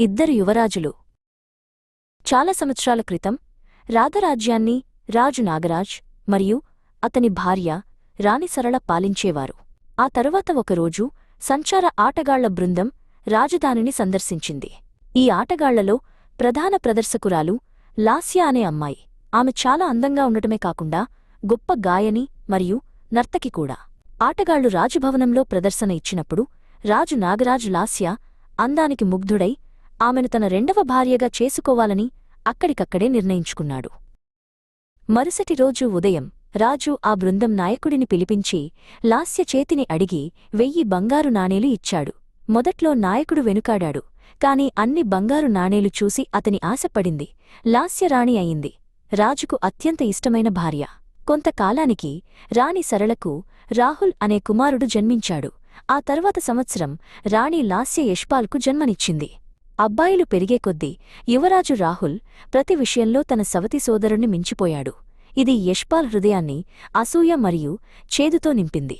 ఇద్దరు యువరాజులు. చాలా సంవత్సరాల క్రితం రాధరాజ్యాన్ని రాజు నాగరాజ్ మరియు అతని భార్య రాణి సరళ పాలించేవారు. ఆ తరువాత ఒకరోజు సంచార ఆటగాళ్ళ బృందం రాజధానిని సందర్శించింది. ఈ ఆటగాళ్ళలో ప్రధాన ప్రదర్శకురాలు లాస్యా అనే అమ్మాయి. ఆమె చాలా అందంగా ఉండటమే కాకుండా గొప్ప గాయని మరియు నర్తకి కూడా. ఆటగాళ్ళు రాజభవనంలో ప్రదర్శన ఇచ్చినప్పుడు రాజు నాగరాజు లాస్య అందానికి ముగ్ధుడై ఆమెను తన రెండవ భార్యగా చేసుకోవాలని అక్కడికక్కడే నిర్ణయించుకున్నాడు. మరుసటి రోజు ఉదయం రాజు ఆ బృందం నాయకుడిని పిలిపించి లాస్య చేతిని అడిగి వెయ్యి బంగారు నాణేలు ఇచ్చాడు. మొదట్లో నాయకుడు వెనుకాడాడు కాని అన్ని బంగారు నాణేలు చూసి అతని ఆశపడింది లాస్యరాణి అయింది. రాజుకు అత్యంత ఇష్టమైన భార్య. కొంతకాలానికి రాణి సరళకు రాహుల్ అనే కుమారుడు జన్మించాడు. ఆ తర్వాత సంవత్సరం రాణి లాస్య యష్పాల్కు జన్మనిచ్చింది. అబ్బాయిలు పెరిగే కొద్దీ యువరాజు రాహుల్ ప్రతి విషయంలో తన సవతి సోదరుణ్ణి మించిపోయాడు. ఇది యష్పాల్ హృదయాన్ని అసూయ మరియు చేదుతో నింపింది.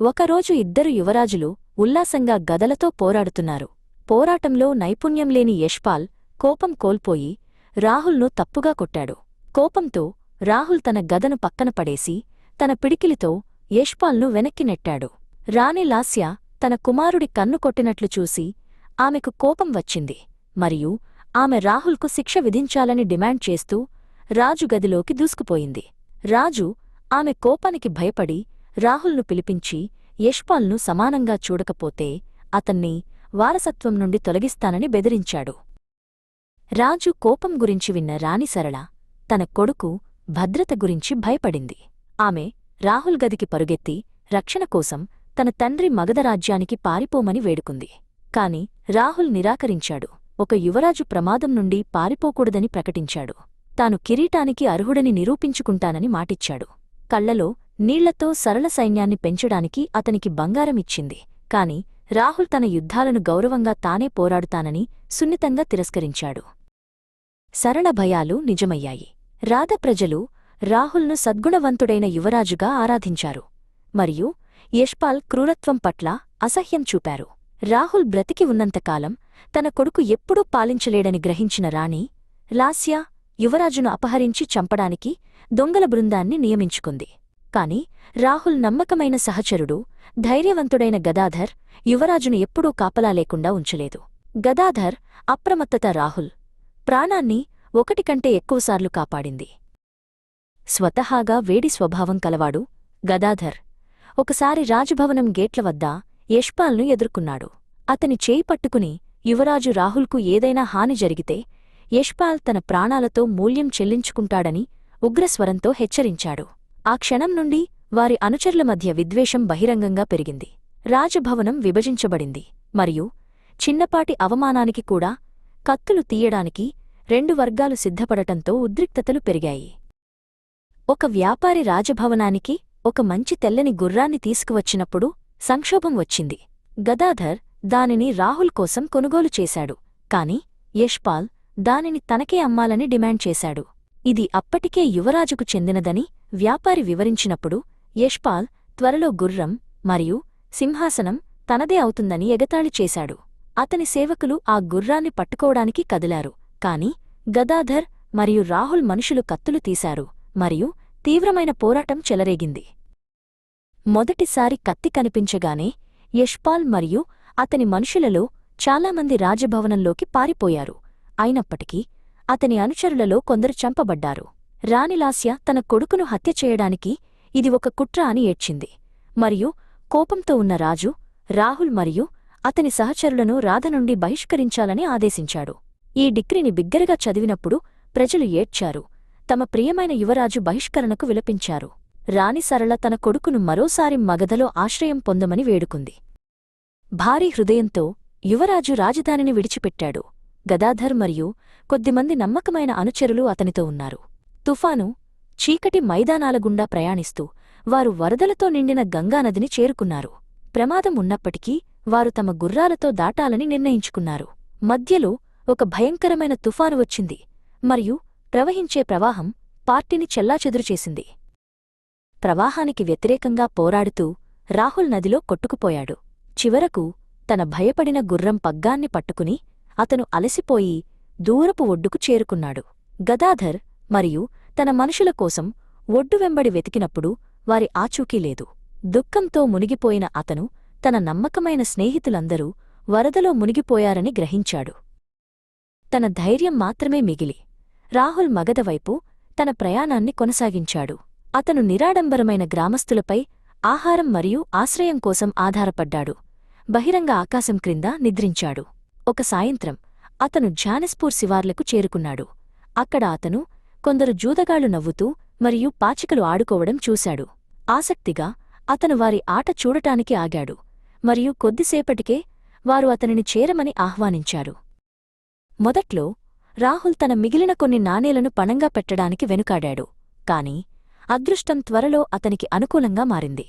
ఒకరోజు ఇద్దరు యువరాజులు ఉల్లాసంగా గదలతో పోరాడుతున్నారు. పోరాటంలో నైపుణ్యం లేని యష్పాల్ కోపం కోల్పోయి రాహుల్ను తప్పుగా కొట్టాడు. కోపంతో రాహుల్ తన గదను పక్కన పడేసి తన పిడికిలితో యష్పాల్ను వెనక్కి నెట్టాడు. రాణి లాస్య తన కుమారుడి కన్ను కొట్టినట్లు చూసి ఆమెకు కోపం వచ్చింది మరియు ఆమె రాహుల్కు శిక్ష విధించాలని డిమాండ్ చేస్తూ రాజు గదిలోకి దూసుకుపోయింది. రాజు ఆమె కోపానికి భయపడి రాహుల్ను పిలిపించి యష్పాల్ను సమానంగా చూడకపోతే అతన్ని వారసత్వం నుండి తొలగిస్తానని బెదిరించాడు. రాజు కోపం గురించి విన్న రాణి సరళ తన కొడుకు భద్రత గురించి భయపడింది. ఆమె రాహుల్ గదికి పరుగెత్తి రక్షణ కోసం తన తండ్రి మగధరాజ్యానికి పారిపోమని వేడుకుంది. కాని రాహుల్ నిరాకరించాడు. ఒక యువరాజు ప్రమాదం నుండి పారిపోకూడదని ప్రకటించాడు. తాను కిరీటానికి అర్హుడని నిరూపించుకుంటానని మాటిచ్చాడు. కళ్ళలో నీళ్ళతో సరళ సైన్యాన్ని పెంచడానికి అతనికి బంగారమిచ్చింది కాని రాహుల్ తన యుద్ధాలను గౌరవంగా తానే పోరాడుతానని సున్నితంగా తిరస్కరించాడు. సరళ భయాలు నిజమయ్యాయి. రాధ ప్రజలు రాహుల్ను సద్గుణవంతుడైన యువరాజుగా ఆరాధించారు. మరియు యష్పాల్ క్రూరత్వం పట్ల అసహ్యం చూపారు. రాహుల్ బ్రతికి ఉన్నంతకాలం తన కొడుకు ఎప్పుడూ పాలించలేడని గ్రహించిన రాణి లాస్యా యువరాజును అపహరించి చంపడానికి దొంగల బృందాన్ని నియమించుకుంది. కాని రాహుల్ నమ్మకమైన సహచరుడు ధైర్యవంతుడైన గదాధర్ యువరాజును ఎప్పుడూ కాపలా లేకుండా ఉంచలేదు. గదాధర్ అప్రమత్తత రాహుల్ ప్రాణాన్ని ఒకటి కంటే ఎక్కువసార్లు కాపాడింది. స్వతహాగా వేడి స్వభావం కలవాడు గదాధర్. ఒకసారి రాజభవనం గేట్ల వద్ద యష్పాల్ను ఎదుర్కొన్నాడు. అతని చేయి పట్టుకుని యువరాజు రాహుల్కు ఏదైనా హాని జరిగితే యష్పాల్ తన ప్రాణాలతో మూల్యం చెల్లించుకుంటాడని ఉగ్రస్వరంతో హెచ్చరించాడు. ఆ క్షణం నుండి వారి అనుచరుల మధ్య విద్వేషం బహిరంగంగా పెరిగింది. రాజభవనం విభజించబడింది. మరియు చిన్నపాటి అవమానానికి కూడా కత్తులు తీయడానికి రెండు వర్గాలు సిద్ధపడటంతో ఉద్రిక్తతలు పెరిగాయి. ఒక వ్యాపారి రాజభవనానికి ఒక మంచి తెల్లని గుర్రాన్ని తీసుకువచ్చినప్పుడు సంక్షోభం వచ్చింది. గదాధర్ దానిని రాహుల్ కోసం కొనుగోలు చేశాడు. కాని యష్పాల్ దానిని తనకే అమ్మాలని డిమాండ్ చేశాడు. ఇది అప్పటికే యువరాజుకు చెందినదని వ్యాపారి వివరించినప్పుడు యష్పాల్ త్వరలో గుర్రం మరియు సింహాసనం తనదే అవుతుందని ఎగతాళి చేశాడు. అతని సేవకులు ఆ గుర్రాన్ని పట్టుకోవడానికి కదిలారు. కాని గదాధర్ మరియు రాహుల్ మనుషులు కత్తులు తీశారు మరియు తీవ్రమైన పోరాటం చెలరేగింది. మొదటిసారి కత్తి కనిపించగానే యష్పాల్ మరియు అతని మనుషులలో చాలామంది రాజభవనంలోకి పారిపోయారు. అయినప్పటికీ అతని అనుచరులలో కొందరు చంపబడ్డారు. రాణిలాస్య తన కొడుకును హత్య చేయడానికి ఇది ఒక కుట్ర అని ఏడ్చింది. మరియు కోపంతో ఉన్న రాజు రాహుల్ మరియు అతని సహచరులను రాధ నుండి బహిష్కరించాలని ఆదేశించాడు. ఈ డిగ్రీని బిగ్గరగా చదివినప్పుడు ప్రజలు ఏడ్చారు. తమ ప్రియమైన యువరాజు బహిష్కరణకు విలపించారు. రాణి సరళ తన కొడుకును మరోసారి మగధలో ఆశ్రయం పొందమని వేడుకుంది. భారీ హృదయంతో యువరాజు రాజధానిని విడిచిపెట్టాడు. గదాధర్ మరియు కొద్దిమంది నమ్మకమైన అనుచరులు అతనితో ఉన్నారు. తుఫాను చీకటి మైదానాల గుండా ప్రయాణిస్తూ వారు వరదలతో నిండిన గంగానదిని చేరుకున్నారు. ప్రమాదం ఉన్నప్పటికీ వారు తమ గుర్రాలతో దాటాలని నిర్ణయించుకున్నారు. మధ్యలో ఒక భయంకరమైన తుఫాను వచ్చింది. మరియు ప్రవహించే ప్రవాహం పార్టీని చెల్లాచెదురుచేసింది ప్రవాహానికి వ్యతిరేకంగా పోరాడుతూ రాహుల్ నదిలో కొట్టుకుపోయాడు. చివరకు తన భయపడిన గుర్రం పగ్గాన్ని పట్టుకుని అతను అలసిపోయి దూరపు ఒడ్డుకు చేరుకున్నాడు. గదాధర్ మరియు తన మనుషుల కోసం ఒడ్డు వెంబడి వెతికినప్పుడు వారి ఆచూకీ లేదు. దుఃఖంతో మునిగిపోయిన అతను తన నమ్మకమైన స్నేహితులందరూ వరదలో మునిగిపోయారని గ్రహించాడు. తన ధైర్యం మాత్రమే మిగిలి రాహుల్ మగధవైపు తన ప్రయాణాన్ని కొనసాగించాడు. అతను నిరాడంబరమైన గ్రామస్తులపై ఆహారం మరియు ఆశ్రయం కోసం ఆధారపడ్డాడు. బహిరంగ ఆకాశం క్రింద నిద్రించాడు. ఒక సాయంత్రం అతను జానస్పూర్ శివార్లకు చేరుకున్నాడు. అక్కడ అతను కొందరు జూదగాళ్ళు నవ్వుతూ మరియు పాచికలు ఆడుకోవడం చూశాడు. ఆసక్తిగా అతను వారి ఆట చూడటానికి ఆగాడు మరియు కొద్దిసేపటికే వారు అతనిని చేరమని ఆహ్వానించారు. మొదట్లో రాహుల్ తన మిగిలిన కొన్ని నాణేలను పణంగా పెట్టడానికి వెనుకాడాడు. కాని అదృష్టం త్వరలో అతనికి అనుకూలంగా మారింది.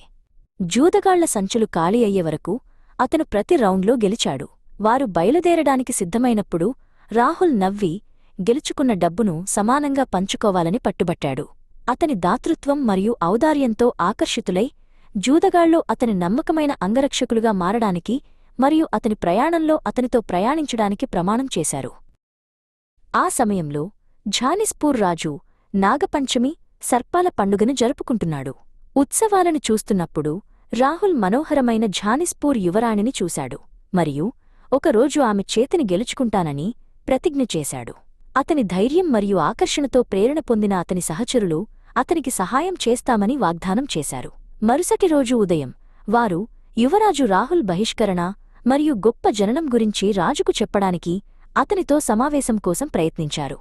జూదగాళ్ళ సంచులు ఖాళీ అయ్యే వరకు అతను ప్రతి రౌండ్లో గెలిచాడు. వారు బయలుదేరడానికి సిద్ధమైనప్పుడు రాహుల్ నవ్వి గెలుచుకున్న డబ్బును సమానంగా పంచుకోవాలని పట్టుబట్టాడు. అతని దాతృత్వం మరియు ఔదార్యంతో ఆకర్షితులై జూదగాళ్ళు అతని నమ్మకమైన అంగరక్షకులుగా మారడానికి మరియు అతని ప్రయాణంలో అతనితో ప్రయాణించడానికి ప్రమాణం చేశారు. ఆ సమయంలో ఝానిస్పూర్ రాజు నాగపంచమి సర్పాల పండుగను జరుపుకుంటున్నాడు. ఉత్సవాలను చూస్తున్నప్పుడు రాహుల్ మనోహరమైన ఝానిస్పూర్ యువరాణిని చూశాడు. మరియు ఒకరోజు ఆమె చేతిని గెలుచుకుంటానని ప్రతిజ్ఞ చేశాడు. అతని ధైర్యం మరియు ఆకర్షణతో ప్రేరణ పొందిన అతని సహచరులు అతనికి సహాయం చేస్తామని వాగ్దానం చేశారు. మరుసటి రోజు ఉదయం వారు యువరాజు రాహుల్ బహిష్కరణ మరియు గొప్ప జననం గురించి రాజుకు చెప్పడానికి అతనితో సమావేశం కోసం ప్రయత్నించారు.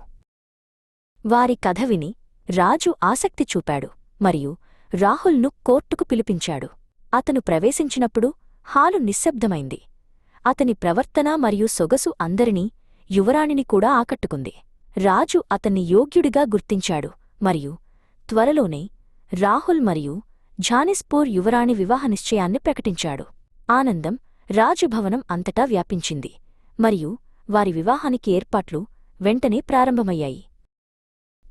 వారి కథ విని రాజు ఆసక్తి చూపాడు మరియు రాహుల్ను కోర్టుకు పిలిపించాడు. అతను ప్రవేశించినప్పుడు హాలు నిశ్శబ్దమైంది. అతని ప్రవర్తన మరియు సొగసు అందరినీ యువరాణిని కూడా ఆకట్టుకుంది. రాజు అతన్ని యోగ్యుడిగా గుర్తించాడు మరియు త్వరలోనే రాహుల్ మరియు ఝానిస్పూర్ యువరాణి వివాహ నిశ్చయాన్ని ప్రకటించాడు. ఆనందం రాజభవనం అంతటా వ్యాపించింది మరియు వారి వివాహానికి ఏర్పాట్లు వెంటనే ప్రారంభమయ్యాయి.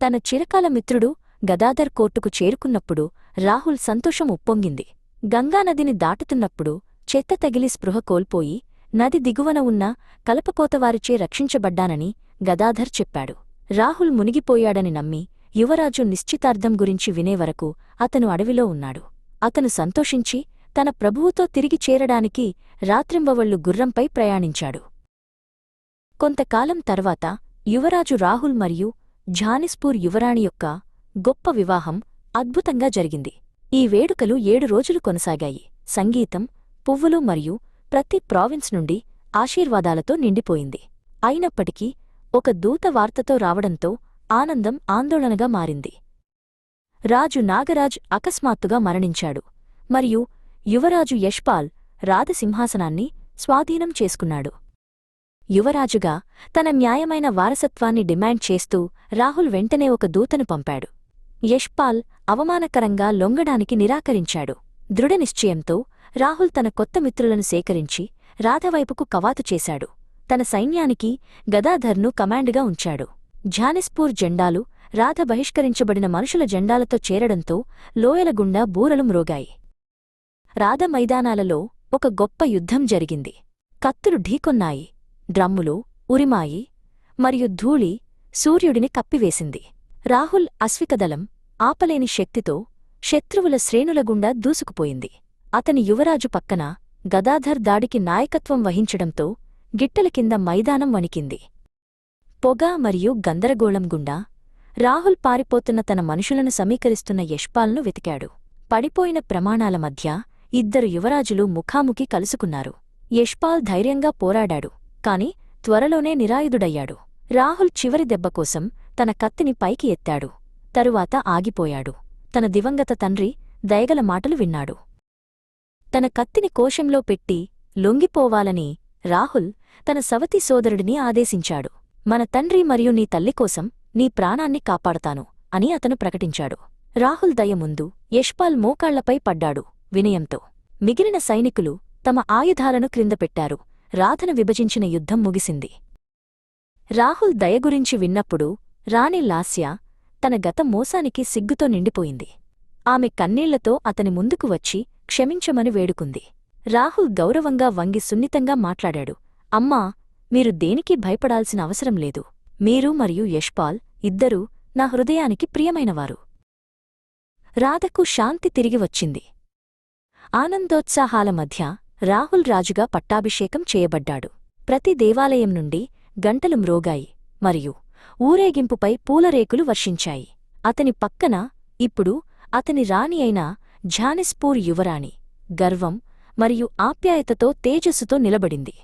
తన చిరకాల మిత్రుడు గదాధర్ కోర్టుకు చేరుకున్నప్పుడు రాహుల్ సంతోషం ఉప్పొంగింది. గంగానదిని దాటుతున్నప్పుడు చెత్త తగిలి స్పృహ కోల్పోయి నది దిగువన ఉన్న కలపకోతవారిచే రక్షించబడ్డానని గదాధర్ చెప్పాడు. రాహుల్ మునిగిపోయాడని నమ్మి యువరాజు నిశ్చితార్థం గురించి వినేవరకు అతను అడవిలో ఉన్నాడు. అతను సంతోషించి తన ప్రభువుతో తిరిగి చేరడానికి రాత్రింబవళ్ళు గుర్రంపై ప్రయాణించాడు. కొంతకాలం తర్వాత యువరాజు రాహుల్ మరియు ఝానిస్పూర్ యువరాణి యొక్క గొప్ప వివాహం అద్భుతంగా జరిగింది. ఈ వేడుకలు ఏడు రోజులు కొనసాగాయి. సంగీతం పువ్వులు మరియు ప్రతి ప్రావిన్స్ నుండి ఆశీర్వాదాలతో నిండిపోయింది. అయినప్పటికీ ఒక దూత వార్తతో రావడంతో ఆనందం ఆందోళనగా మారింది. రాజు నాగరాజ్ అకస్మాత్తుగా మరణించాడు. మరియు యువరాజు యష్పాల్ రాధసింహాసనాన్ని స్వాధీనం చేసుకున్నాడు. యువరాజుగా తన న్యాయమైన వారసత్వాన్ని డిమాండ్ చేస్తూ రాహుల్ వెంటనే ఒక దూతను పంపాడు. యష్పాల్ అవమానకరంగా లొంగడానికి నిరాకరించాడు. దృఢనిశ్చయంతో రాహుల్ తన కొత్త మిత్రులను సేకరించి రాధవైపుకు కవాతు చేశాడు. తన సైన్యానికి గదాధర్ను కమాండ్గా ఉంచాడు. ఝానిస్పూర్ జెండాలు రాధ బహిష్కరించబడిన మనుషుల జెండాలతో చేరడంతో లోయలగుండా బూరలు మ్రోగాయి. రాధ మైదానాలలో ఒక గొప్ప యుద్ధం జరిగింది. కత్తులు ఢీకొన్నాయి. డ్రమ్ములు ఉరిమాయి మరియు ధూళి సూర్యుడిని కప్పివేసింది. రాహుల్ అశ్వికదళం ఆపలేని శక్తితో శత్రువుల శ్రేణులగుండా దూసుకుపోయింది. అతని యువరాజు పక్కన గదాధర్ దాడికి నాయకత్వం వహించడంతో గిట్టల కింద మైదానం వణికింది. పొగ మరియు గందరగోళం గుండా రాహుల్ పారిపోతున్న తన మనుషులను సమీకరిస్తున్న యష్పాల్ను వెతికాడు. పడిపోయిన ప్రమాణాల మధ్య ఇద్దరు యువరాజులు ముఖాముఖి కలుసుకున్నారు. యష్పాల్ ధైర్యంగా పోరాడాడు. కాని త్వరలోనే నిరాయుధుడయ్యాడు. రాహుల్ చివరి దెబ్బకోసం తన కత్తిని పైకి ఎత్తాడు. తరువాత ఆగిపోయాడు. తన దివంగత తండ్రి దయగల మాటలు విన్నాడు. తన కత్తిని కోశంలో పెట్టి లొంగిపోవాలని రాహుల్ తన సవతి సోదరుడిని ఆదేశించాడు. మన తండ్రి మరియు నీ తల్లికోసం నీ ప్రాణాన్ని కాపాడతాను అని అతను ప్రకటించాడు. రాహుల్ దయ ముందు యష్పాల్ మోకాళ్ళపై పడ్డాడు వినయంతో. మిగిలిన సైనికులు తమ ఆయుధాలను క్రిందపెట్టారు రాధను విభజించిన యుద్ధం ముగిసింది. రాహుల్ దయ గురించి విన్నప్పుడు రాణి లాస్య తన గత మోసానికి సిగ్గుతో నిండిపోయింది. ఆమె కన్నీళ్ళతో అతని ముందుకు వచ్చి క్షమించమని వేడుకుంది. రాహుల్ గౌరవంగా వంగి సున్నితంగా మాట్లాడాడు. అమ్మా మీరు దేనికి భయపడాల్సిన అవసరం లేదు. మీరు మరియు యష్పాల్ ఇద్దరూ నా హృదయానికి ప్రియమైనవారు. రాధకు శాంతి తిరిగి వచ్చింది. ఆనందోత్సాహాల మధ్య రాహుల్ రాజుగా పట్టాభిషేకం చేయబడ్డాడు. ప్రతి దేవాలయం నుండి గంటలు మ్రోగాయి మరియు ఊరేగింపుపై పూలరేకులు వర్షించాయి. అతని పక్కన ఇప్పుడు అతని రాణి అయిన ఝానిస్పూర్ యువరాణి గర్వం మరియు ఆప్యాయతతో తేజస్సుతో నిలబడింది.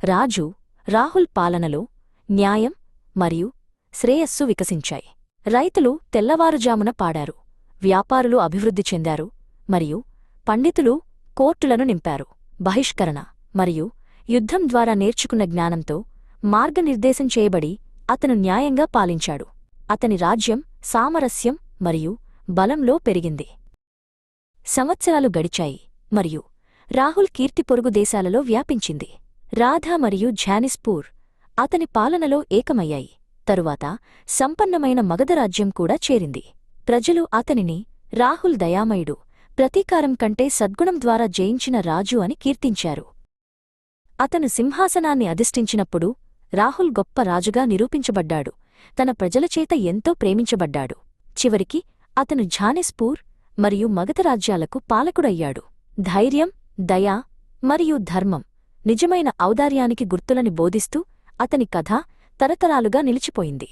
రాజు రాహుల్ పాలనలో న్యాయం మరియు శ్రేయస్సు వికసించాయి. రైతులు తెల్లవారుజామున పాడారు వ్యాపారులు అభివృద్ధి చెందారు మరియు పండితులు కోర్టులను నింపారు. బహిష్కరణ మరియు యుద్ధం ద్వారా నేర్చుకున్న జ్ఞానంతో మార్గనిర్దేశం చేయబడి అతను న్యాయంగా పాలించాడు. అతని రాజ్యం సామరస్యం మరియు బలంలో పెరిగింది. సంవత్సరాలు గడిచాయి మరియు రాహుల్ కీర్తి పొరుగు దేశాలలో వ్యాపించింది. రాధా మరియు ఝానిస్పూర్ అతని పాలనలో ఏకమయ్యాయి. తరువాత సంపన్నమైన మగధరాజ్యం కూడా చేరింది. ప్రజలు అతనిని రాహుల్ దయామయుడు ప్రతీకారం కంటే సద్గుణం ద్వారా జయించిన రాజు అని కీర్తించారు. అతను సింహాసనాన్ని అధిష్ఠించినప్పుడు రాహుల్ గొప్ప రాజుగా నిరూపించబడ్డాడు. తన ప్రజలచేత ఎంతో ప్రేమించబడ్డాడు. చివరికి అతను ఝానిస్పూర్ మరియు మగధ రాజ్యాలకు పాలకుడయ్యాడు. ధైర్యం దయా మరియు ధర్మం నిజమైన ఔదార్యానికి గుర్తులని బోధిస్తూ అతని కథ తరతరాలుగా నిలిచిపోయింది.